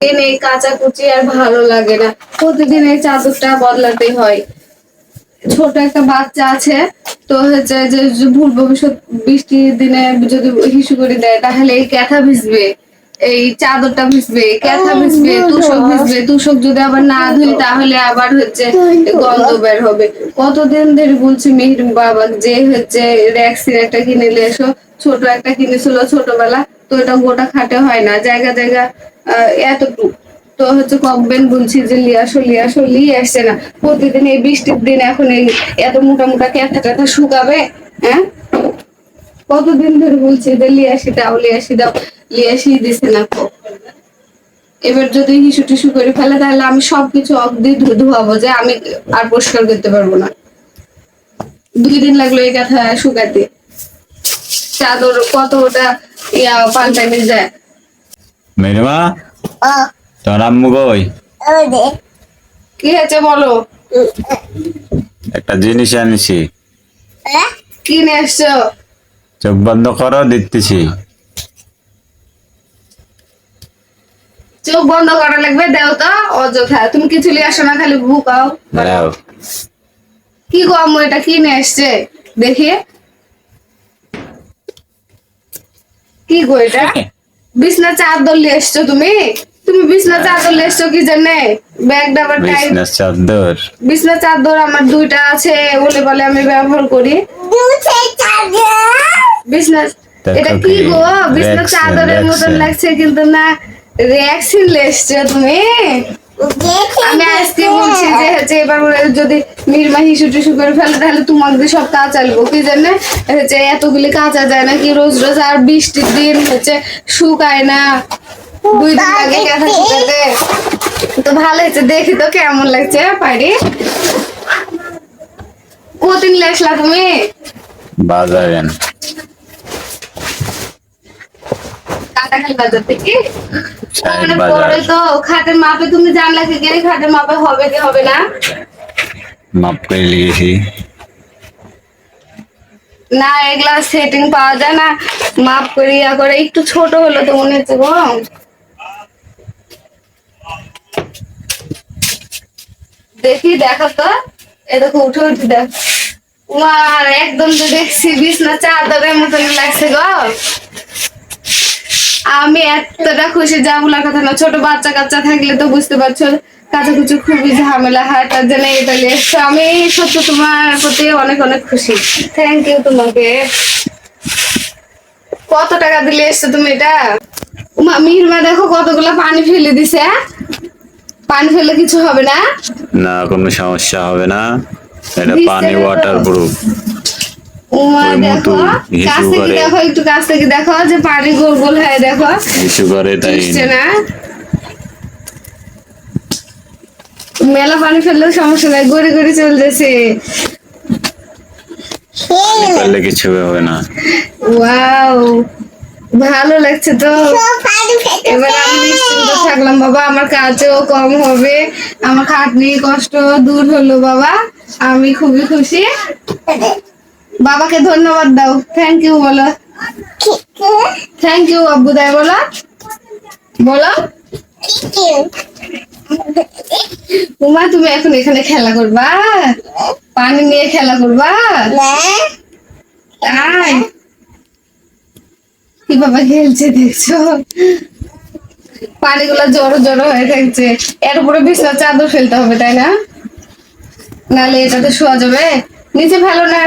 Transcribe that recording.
দিন এই কাঁচা কুচি আর ভালো লাগে না। প্রতিদিন এই চাদরটা বদলাতে হয়। ছোট একটা বাচ্চা আছে তো হচ্ছে যে ভুল ভবিষ্যৎ বৃষ্টির দিনে যদি হিসু করে দেয় তাহলে এই ক্যাথা ভিজবে এই চাদরটা ভিজবে ক্যাথা ভিজবে তুষক ভিজবে তুষক যদি আবার না ধুই তাহলে আবার হচ্ছে গন্ধ বের হবে। কতদিন ধরে বলছি মিহির বাবা যে হচ্ছে র্যাক্সির একটা কিনে নিয়ে এসো ছোট একটা কিনেছিল ছোটবেলা তো এটা গোটা খাটে হয় না জায়গা জায়গা এতটুকু। তো হচ্ছে কমবেন বলছি যে, লিয়ে আসো লিয়ে আসো, লিয়ে আসছে না। প্রতিদিন এই বৃষ্টির দিন এখন এই এত মোটা মোটা ক্যাথা ট্যাথা শুকাবে হ্যাঁ? কতদিন ধরে বলছি যে, লিয়ে আসি দাও, লিয়ে আসি দাও, লিয়ে আসি, দিছে না। এবার যদি হিসু টিসু করে ফেলে, তাহলে আমি সবকিছু ধু- ধোয়াবো যে, আমি আর পরিষ্কার করতে পারব না। দুই দিন লাগল এই কথা শুকাতে। চাদর কত ওটা, ইয়া পাল্টানি যায়। মেরিমা তোমার আম্মু কই? কি হয়েছে বলো? একটা জিনিস আনিছি। কি নিয়ে এসছো? চোখ বন্ধ করো দিতেছি চোখ বন্ধ করা লাগবে দেও তো অযথা। তুমি কিছু নিয়ে আসো না খালি ভুকাও দাও। কি গো আম্মু এটা কি নিয়ে এসছে? দেখি। কি গো এটা? বিছনা চাদর নিয়ে এসছো তুমি? তুমি বিছনা চাদর এসছো কি জানে? ব্যাগটা আবার টাইট বিজনেস চাদর? বিছনা চাদর আমার দুইটা আছে বলে বলে আমি ব্যবহার করি। বিছনা এটা কি গো? বিছনা চাদরের মতন লাগছে কিন্তু না রিয়াকশন লেসছো তুমি? আমি আজকে বলছি যে হচ্ছে এবার যদি নির্মা হিসু টিসু করে ফেলে তাহলে তোমাকে দিয়ে সব কাজ আলবো কি জানে? হচ্ছে এতগুলি কাঁচা যায় না কি রোজ রোজ আর বৃষ্টির দিন হচ্ছে শুকায় না। দুই দিন আগে কাঁথা শুকাতে তো ভালো হয়েছে দেখি তো কেমন লাগছে পারি কদিন লেসলা তুমি? বাজারেন। বাজার থেকে? সাহেব বাজার। পরে তো খাটের মাপে তুমি জানলা খাটের মাপে হবে কি হবে না? মাপ করে লিখেছি। না এগুলা সেটিং পাওয়া যায় না। মাপ করে ইয়া করে একটু ছোট হলো তো মনে হচ্ছে গো। দেখি, দেখো তো। এ দেখো, উঠে উঠে দেখ। উমার একদম তো দেখছি, বিছনা চাদরের মতন লাগছে গো। আমি এতটা খুশি যা বলার কথা না, ছোট বাচ্চা কাচ্চা থাকলে তো বুঝতে পারছ কাচাকুচি খুবই ঝামেলা হয়, তার জন্য এটা এসছো। আমি সত্যি তোমার প্রতি অনেক অনেক খুশি। থ্যাংক ইউ তোমাকে। কত টাকা দিলে এসছো তুমি এটা? মিহির মা দেখো কতগুলো পানি ফেলে দিছে পানি ফেলে কিছু হবে না? না কোনো সমস্যা হবে না। এটা পানি ওয়াটার প্রুফ দেখো মতো হিসু কাছ থেকে করে। দেখো একটু কাছ থেকে দেখো যে পানি গোল গোল হয়ে দেখো। কিছু করে তাই না। মেলা পানি ফেললেও সমস্যা নাই গড়ি গড়ি চলতেছে। কিছু হবে না। ওয়াও ভালো লাগছে তো। এবার আমি থাকলাম, বাবা, আমার কাজও কম হবে। আমার খাটনি কষ্ট দূর হলো, বাবা। আমি খুবই খুশি। বাবাকে ধন্যবাদ দাও। থ্যাংক ইউ বলো। থ্যাংক ইউ আব্বু দাই বলো। বলো। উমা, তুমি এখন এখানে খেলা করবা? পানি নিয়ে খেলা করবা? তাই? কি বাবা খেলছে, দেখছ? পানিগুলো জড়ো জড়ো হয়ে থাকছে। এর উপরে বিছনা চাদর ফেলতে হবে, তাই না? নালে এটাতে শোয়া যাবে। নিচে ফেলো না